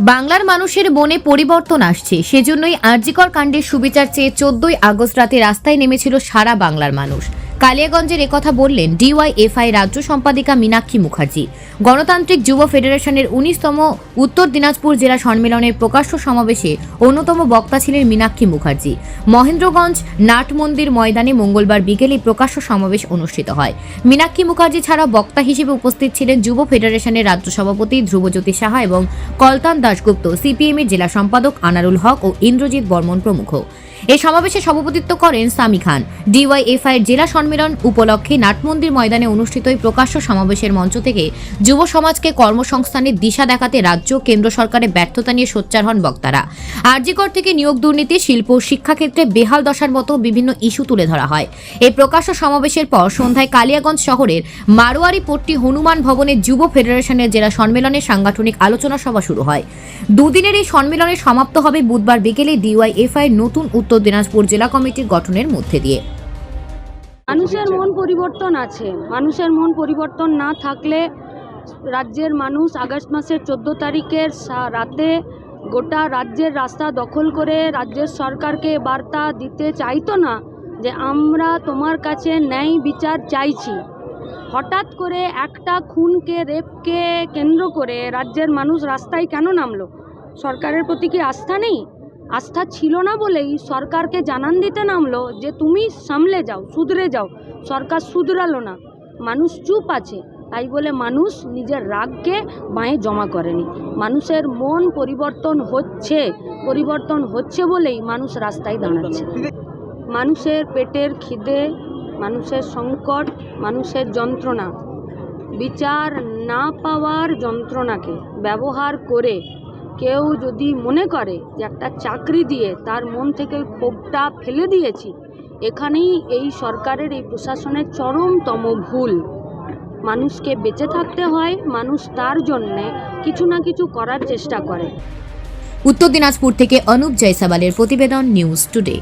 বাংলার মানুষের মনে পরিবর্তন আসছে। সেজন্যই আরজিকর কাণ্ডের সুবিচার চেয়ে চোদ্দই আগস্ট রাতে রাস্তায় নেমেছিল সারা বাংলার মানুষ। কালিয়াগঞ্জের একথা বললেন ডিওয়াইএফআই রাজ্য সম্পাদিকা মীনাক্ষী মুখার্জি। গণতান্ত্রিক যুব ফেডারেশনের উনিশতম উত্তর দিনাজপুর জেলা সম্মেলনের প্রকাশ্য সমাবেশে অন্যতম বক্তা ছিলেন মীনাক্ষী মুখার্জি। মহেন্দ্রগঞ্জ নাট মন্দির ময়দানে মঙ্গলবার বিকেলে প্রকাশ্য সমাবেশ অনুষ্ঠিত হয়। মীনাক্ষী মুখার্জি ছাড়া বক্তা হিসেবে উপস্থিত ছিলেন যুব ফেডারেশনের রাজ্য সভাপতি ধ্রুবজ্যোতি সাহা এবং কলতান দাশগুপ্ত, সিপিএমের জেলা সম্পাদক আনারুল হক ও ইন্দ্রজিৎ বর্মন প্রমুখ। এই সমাবেশে সভাপতিত্ব করেন সামি খান। ডিওয়াইএফআই জেলা সম্মেলন উপলক্ষে নাটমন্দির ময়দানে অনুষ্ঠিত এই প্রকাশ্য সমাবেশের মঞ্চ থেকে যুব সমাজকে কর্মসংস্থানের দিশা দেখাতে রাজ্য কেন্দ্র সরকারের ব্যর্থতা নিয়ে সোচ্চার হন বক্তারা। আরজিকর থেকে নিয়োগ দুর্নীতি, শিল্প শিক্ষাক্ষেত্রে বেহাল দশার মতো বিভিন্ন ইস্যু তুলে ধরা হয়। এই প্রকাশ্য সমাবেশের পর সন্ধ্যায় কালিয়াগঞ্জ শহরের মারোয়ারি পট্টি হনুমান ভবনে যুব ফেডারেশনের জেলা সম্মেলনে সাংগঠনিক আলোচনা সভা শুরু হয়। দুদিনের এই সম্মেলনে সমাপ্ত হবে বুধবার বিকেলে ডিওয়াইএফআই নতুন উত্তর দিনাজপুর জেলা কমিটির গঠনের মধ্যে দিয়ে। মানুষের মন পরিবর্তন আছে। মানুষের মন পরিবর্তন না থাকলে রাজ্যের মানুষ আগস্ট মাসের চোদ্দ তারিখের রাতে গোটা রাজ্যের রাস্তা দখল করে রাজ্যের সরকারকে বার্তা দিতে চাইতো না যে আমরা তোমার কাছে ন্যায় বিচার চাইছি। হঠাৎ করে একটা খুনকে রেপকে কেন্দ্র করে রাজ্যের মানুষ রাস্তায় কেন নামলো? সরকারের প্রতি কি আস্থা নেই? আস্থা ছিল না বলেই সরকারকে জানান দিতে নামলো যে, তুমি সামলে যাও শুধরে যাও। সরকার শুধরালো না। মানুষ চুপ আছে। তাই বলে মানুষ নিজের রাগকে বাঁয়ে জমা করেনি। মানুষের মন পরিবর্তন হচ্ছে পরিবর্তন হচ্ছে বলেই মানুষ রাস্তায় দাঁড়াচ্ছে। মানুষের পেটের খিদে, মানুষের সংকট, মানুষের যন্ত্রণা। বিচার না পাওয়ার যন্ত্রণাকে ব্যবহার করে কেউ যদি মনে করে যে একটা চাকরি দিয়ে তার মন থেকে ক্ষোভটা ফেলে দিয়েছি, এখানেই এই সরকারের, এই প্রশাসনের চরমতম ভুল। মানুষকে বেঁচে থাকতে হয়, মানুষ তার জন্যে কিছু না কিছু করার চেষ্টা করে। উত্তর দিনাজপুর থেকে অনুপ জয়সাবালের প্রতিবেদন নিউজ টুডে।